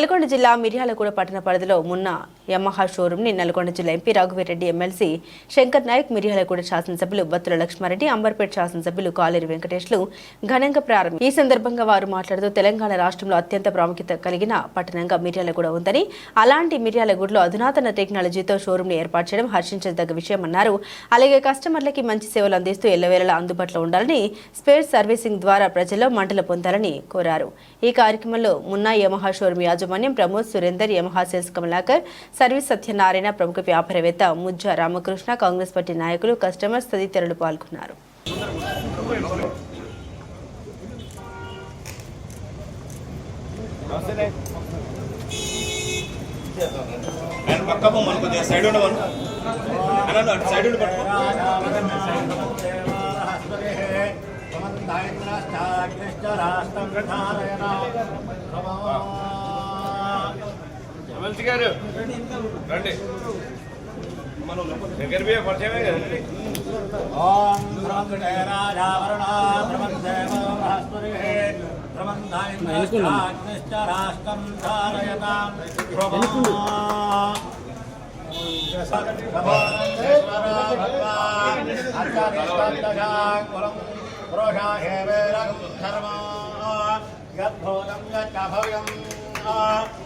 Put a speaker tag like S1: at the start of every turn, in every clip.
S1: నల్గొండ జిల్లా మిర్యాలగూడ పట్టణ పరిధిలో మున్న యమహా షోరూమ్ని నల్గొండ జిల్లా ఎంపీ రాఘవరెడ్డి ఎమ్మెల్సీ శంకర్ నాయక్ మిర్యాలగూడ శాసనసభ్యులు బత్తుల లక్ష్మారెడ్డి అంబర్పేట శాసనసభ్యులు కాలేరి వెంకటేష్లు ఘనంగా ప్రారంభం. ఈ సందర్భంగా వారు మాట్లాడుతూ తెలంగాణ రాష్ట్రంలో అత్యంత ప్రాముఖ్యత కలిగిన పట్టణంగా మిర్యాలగూడ ఉందని అలాంటి మిర్యాలగూడలో అధునాతన టెక్నాలజీతో షోరూమ్ని ఏర్పాటు చేయడం హర్షించదగ్గ విషయమన్నారు అలాగే కస్టమర్లకి మంచి సేవలు అందిస్తూ ఎల్లవేళలా అందుబాటులో ఉండాలని స్పేస్ సర్వీసింగ్ ద్వారా ప్రజల్లో మంటలు పొందాలని కోరారు. ఈ కార్యక్రమంలో మున్నా యమహా షోరూమ్ యాజమాన్యం Pramod Surender Yamaha sales Kamalakar service Satyanarayana ప్రముఖ వ్యాపారవేత్త ముజ్జ రామకృష్ణ కాంగ్రెస్ పార్టీ నాయకులు కస్టమర్స్ తదితరులు పాల్గొన్నారు.
S2: సైడ్ అటు సైడ్ ఉండి పట్టుకో. ఎమ్మెల్సీ గారు రండి మనం దగ్గర పోయే పరిచయమే కదండి
S3: ఓం రాజావరుణా బ్రహ్మదేవ బృహస్పతిః బ్రహ్మందాయిశ్చ రాష్ట్రం ధారయతాం యద్భూతం గచ్చభవ్యం పునాం బృహరత్మశేరానః జలందేనాద్రోహణే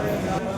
S2: Yeah.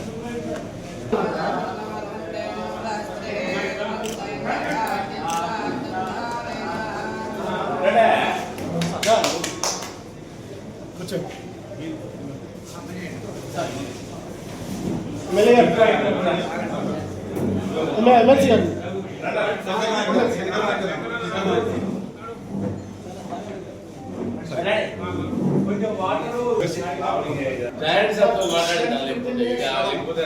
S2: లేకపోతే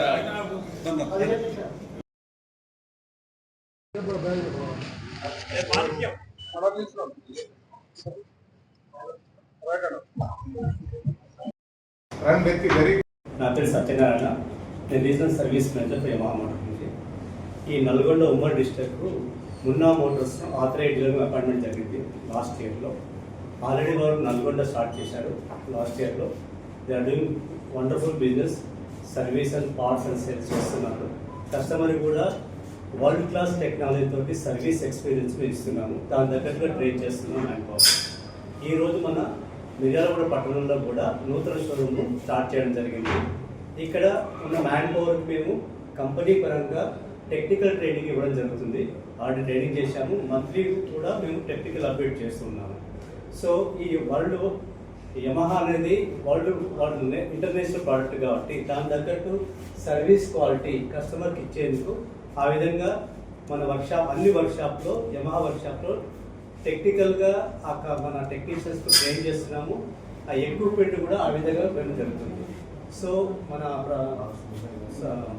S2: లేకపోతే
S4: నా పేరు సత్యనారాయణ. నేను రీజనల్ సర్వీస్ మేనేజర్ మోటార్ నుంచి. ఈ నల్గొండ ఉమ్మడి district Munna Motors authorise appointment జరిగింది లాస్ట్ ఇయర్లో. ఆల్రెడీ వారు నల్గొండ స్టార్ట్ చేశారు లాస్ట్ ఇయర్లో they are doing wonderful business service and parts and sales చేస్తున్నారు. కస్టమర్ కూడా వరల్డ్ క్లాస్ టెక్నాలజీ తోటి సర్వీస్ ఎక్స్పీరియన్స్ ఇస్తున్నాము. దాని దగ్గరగా ట్రైన్ చేస్తున్నాం మ్యాన్ ఈరోజు మన మిర్యాలగూడ పట్టణంలో కూడా నూతన షోరూమ్ను స్టార్ట్ చేయడం జరిగింది. ఇక్కడ ఉన్న మ్యాన్ పవర్కి మేము కంపెనీ పరంగా టెక్నికల్ ట్రైనింగ్ ఇవ్వడం జరుగుతుంది. ఆల్రెడీ ట్రైనింగ్ చేశాము. మంత్లీ కూడా మేము టెక్నికల్ అప్డేట్ చేస్తున్నాము. సో ఈ వరల్డ్ యమహా అనేది వరల్డ్ వరల్డ్ ఇంటర్నేషనల్ ప్రోడక్ట్ కాబట్టి దాని తగ్గట్టు సర్వీస్ క్వాలిటీ కస్టమర్కి ఇచ్చేందుకు ఆ విధంగా మన వర్క్షాప్ అన్ని వర్క్షాప్లో యమహా వర్క్షాప్లో టెక్నికల్గా ఆ మన టెక్నీషియన్స్తో ట్రైన్ చేస్తున్నాము. ఆ ఎక్విప్మెంట్ కూడా ఆ విధంగా ఇవ్వడం జరుగుతుంది. సో మన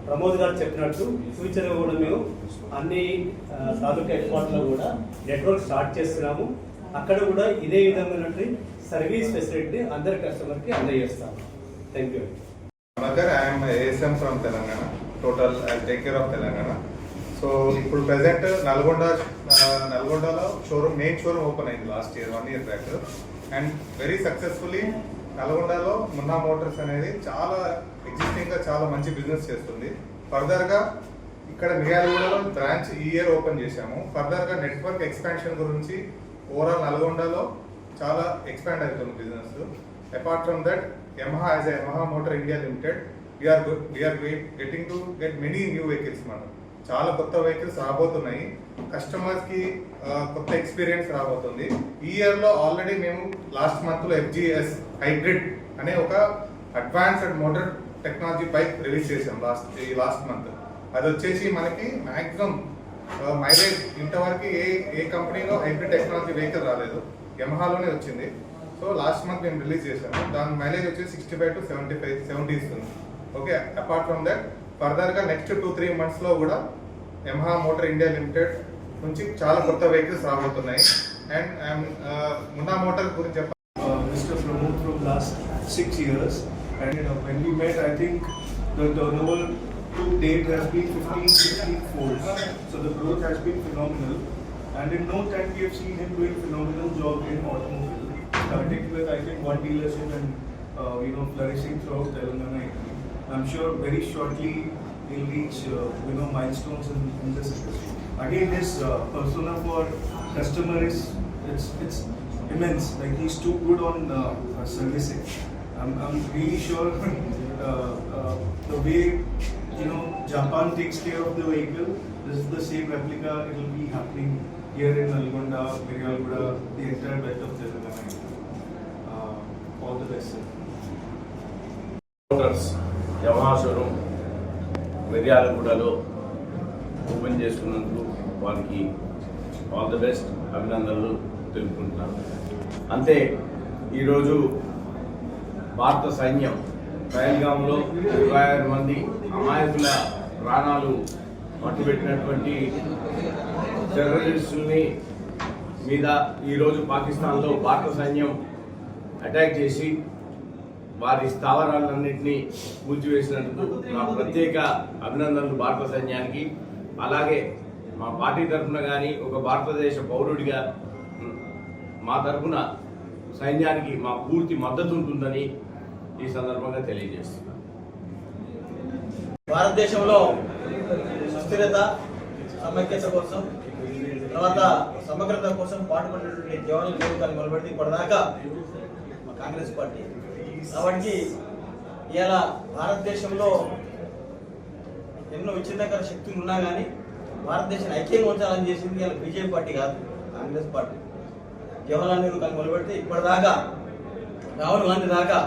S4: ప్రమోద్ గారు చెప్పినట్టు ఫ్యూచర్లో కూడా మేము అన్ని తాలూకా హెడ్ కూడా నెట్వర్క్ స్టార్ట్ చేస్తున్నాము. అక్కడ కూడా ఇదే విధమైనటువంటి సర్వీస్ ఫెసిలిటీ అందరి కస్టమర్కి అందజేస్తాము. Thank you
S5: mother I'm ASM from Telangana. Total I take care of Telangana. So ఇప్పుడు ప్రెసెంట్ నల్గొండ నల్గొండలో షోరూమ్ మెయిన్ షోరూమ్ ఓపెన్ అయింది last year one year back and very successfully నల్గొండలో మున్నా మోటార్స్ అనేది చాలా ఎగ్జిస్టింగ్గా చాలా మంచి బిజినెస్ చేస్తుంది. ఫర్దర్గా ఇక్కడ మిర్యాలగూడలో బ్రాంచ్ ఈ ఇయర్ ఓపెన్ చేశాము. ఫర్దర్గా నెట్వర్క్ ఎక్స్పాన్షన్ గురించి ఓవరాల్ నల్గొండలో చాలా ఎక్స్పాండ్ అవుతుంది business apart from that Yamaha as Yamaha motor India limited we're we're getting to get many new vehicles మనం చాలా కొత్త వెహికల్స్ రాబోతున్నాయి. కస్టమర్స్కి కొత్త ఎక్స్పీరియన్స్ రాబోతుంది. ఈ ఇయర్లో ఆల్రెడీ మేము లాస్ట్ మంత్లో ఎఫ్జిఎస్ హైబ్రిడ్ అనే ఒక advanced motor technology bike release చేసాం లాస్ట్ ఈ లాస్ట్ మంత్ అది వచ్చేసి మనకి మ్యాక్సిమం మైలేజ్ ఇంతవరకు ఏ ఏ కంపెనీలో హైబ్రిడ్ టెక్నాలజీ వెహికల్ రాలేదు. యమహాలోనే వచ్చింది. సో లాస్ట్ మంత్ మేము రిలీజ్ చేశాము దాని మైలేజ్ వచ్చి sixty five to seventy five seventy ఇస్తుంది. ఓకే? అపార్ట్ ఫ్రమ్ దట్ ఫర్దర్గా నెక్స్ట్ టూ త్రీ మంత్స్లో కూడా యమహా మోటార్ ఇండియా లిమిటెడ్ నుంచి చాలా కొత్త వెహికల్స్ రాబోతున్నాయి. అండ్ మున్నా మోటార్ గురించి చెప్పాలి
S6: uh, Mr. Pramod from last six years. And you know, when to date there has been 15, 16 folds. So the growth has been phenomenal. And in no time, we have seen him doing phenomenal job in automobile. Starting with, I think, one dealership and, uh, you know, flourishing throughout Telangana. I'm sure very shortly he'll reach, uh, you know, milestones in, in this industry. Again, his uh, persona for customer is, it's, it's immense. Like he's too good on uh, servicing. I'm, I'm really sure uh, uh, the way you know Japan takes care of the vehicle, this is the same replica. It will be happening here in Nalgonda, Mirialguda, the entire belt of Telangana. Uh, all the best. Sir.
S2: Motors Yamaha showroom మిర్యాలగూడలో open చేసుకున్నందుకు వారికి all the best అభినందనలు తెలుపుకుంటున్నాను అంతే ఈరోజు భారత సైన్యం పహల్గాంలో ఇరవై ఆరు మంది అమాయకుల ప్రాణాలు పట్టుబెట్టినటువంటి టెర్రరిస్టుల్ని మీద ఈరోజు పాకిస్తాన్లో భారత సైన్యం అటాక్ చేసి వారి స్థావరాలన్నింటినీ కూల్చివేసినందుకు నా ప్రత్యేక అభినందనలు భారత సైన్యానికి. అలాగే మా పార్టీ తరఫున కానీ ఒక భారతదేశ పౌరుడిగా మా తరఫున సైన్యానికి మా పూర్తి మద్దతు ఉంటుందని ఈ సందర్భంగా తెలియజేస్తున్నాను
S7: భారతదేశంలో సుస్థిరత సమైక్యత కోసం తర్వాత సమగ్రత కోసం పాటుపడినటువంటి జవాన్ల నియోజకాలు మొదలుపెడితే ఇప్పటిదాకా మా కాంగ్రెస్ పార్టీ. కాబట్టి ఇలా భారతదేశంలో ఎన్నో విచ్ఛిన్నకర శక్తులు ఉన్నా కానీ భారతదేశాన్ని ఐక్యంగా ఉంచాలని చేసింది ఇలా బీజేపీ పార్టీ కాదు కాంగ్రెస్ పార్టీ. జవహర్లాల్ నెహ్రూ కానీ మొదలుపెడితే ఇప్పటిదాకా రాహుల్ గాంధీ దాకా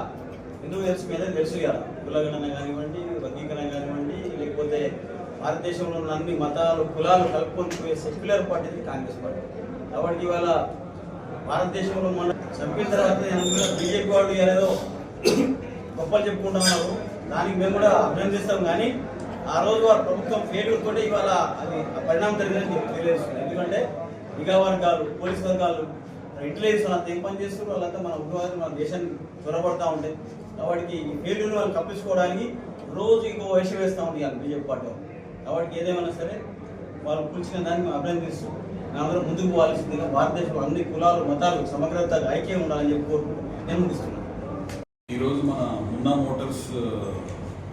S7: హిందూ హెల్త్ మీద తెలుసు కదా కులగణన కానివ్వండి వర్గీకరణ కానివ్వండి లేకపోతే భారతదేశంలో ఉన్న అన్ని మతాలు కులాలు కలుపుకొని సెక్యులర్ పార్టీ కాంగ్రెస్ పార్టీ. కాబట్టి ఇవాళ భారతదేశంలో మొన్న చంపిన తర్వాత బీజేపీ వాళ్ళు ఏదో గొప్పలు చెప్పుకుంటున్నారు దానికి మేము కూడా అభినందిస్తాం కానీ ఆ రోజు వారి ప్రభుత్వం ఫెయిల్యూర్ తోటి ఇవాళ అది పరిణామం జరిగిందని తెలియజేస్తుంది ఎందుకంటే నిఘా వర్గాలు పోలీస్ వర్గాలు ఇంటెలిజెన్స్ వాళ్ళంతా ఏం పని చేస్తున్నారు? వాళ్ళంతా మన ఉగ్రవాదులు మన దేశాన్ని చొరబడతా ఉంటాయి వాడికి ఈ ఫెయిల్యూర్ వాళ్ళు కప్పించుకోవడానికి రోజు ఇంకో వేషం వేస్తూ ఉంది వాళ్ళు బీజేపీ పార్టీ కాబట్టి ఏదేమైనా సరే వాళ్ళు కూర్చున్న దాన్ని మేము అభినందిస్తూ మేమందరం ముందుకు పోవాల్సిందిగా భారతదేశంలో అన్ని కులాలు మతాలు సమగ్రత ఐక్యం ఉండాలని చెప్పి కోరుకుంటూ నేను ముగిస్తున్నాను.
S8: ఈరోజు మన మున్నా మోటార్స్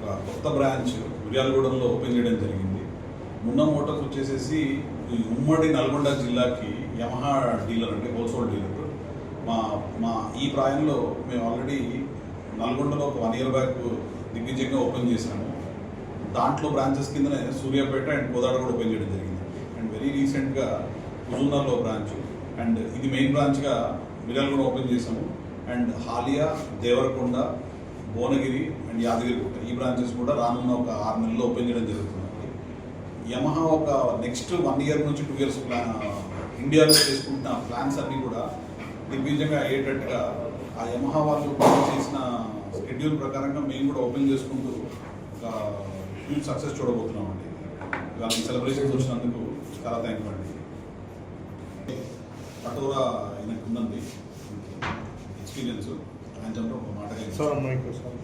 S8: ఒక కొత్త బ్రాంచ్ ఉర్యాలగూడెంలో ఓపెన్ చేయడం జరిగింది. మున్నా మోటార్స్ వచ్చేసేసి ఈ ఉమ్మడి నల్గొండ జిల్లాకి యమహా డీలర్ అంటే హోల్సేల్ డీలర్. మా మా ఈ ప్రాయంలో మేము ఆల్రెడీ నల్గొండలో ఒక వన్ ఇయర్ బ్యాక్ దిగ్విజయంగా ఓపెన్ చేశాము. దాంట్లో బ్రాంచెస్ కిందనే సూర్యాపేట అండ్ కోదాడ కూడా ఓపెన్ చేయడం జరిగింది. అండ్ వెరీ రీసెంట్గా హుజూర్నర్లో బ్రాంచ్ అండ్ ఇది మెయిన్ బ్రాంచ్గా మిర్యాల కూడా ఓపెన్ చేశాము. అండ్ హాలియా దేవరకొండ భువనగిరి అండ్ యాదగిరిగుట్ట ఈ బ్రాంచెస్ కూడా రానున్న ఒక ఆరు నెలల్లో ఓపెన్ చేయడం జరుగుతుంది. యమహా ఒక నెక్స్ట్ వన్ ఇయర్ నుంచి టూ ఇయర్స్ ప్లాన్ ఇండియాలో చేసుకుంటున్న ప్లాన్స్ అన్నీ కూడా దిగ్విజయంగా అయ్యేటట్టుగా ఆ యమహా వాళ్ళు చేసిన షెడ్యూల్ ప్రకారంగా మేము కూడా ఓపెన్ చేసుకుంటూ ఒక హ్యూజ్ సక్సెస్ చూడబోతున్నాం అండి వాళ్ళకి సెలబ్రేషన్స్ వచ్చినందుకు చాలా థ్యాంక్ యూ అండి. పటోరా ఆయనకు ఉందండి ఎక్స్పీరియన్స్ ఆయన ఒక మాట
S6: సార్ my question.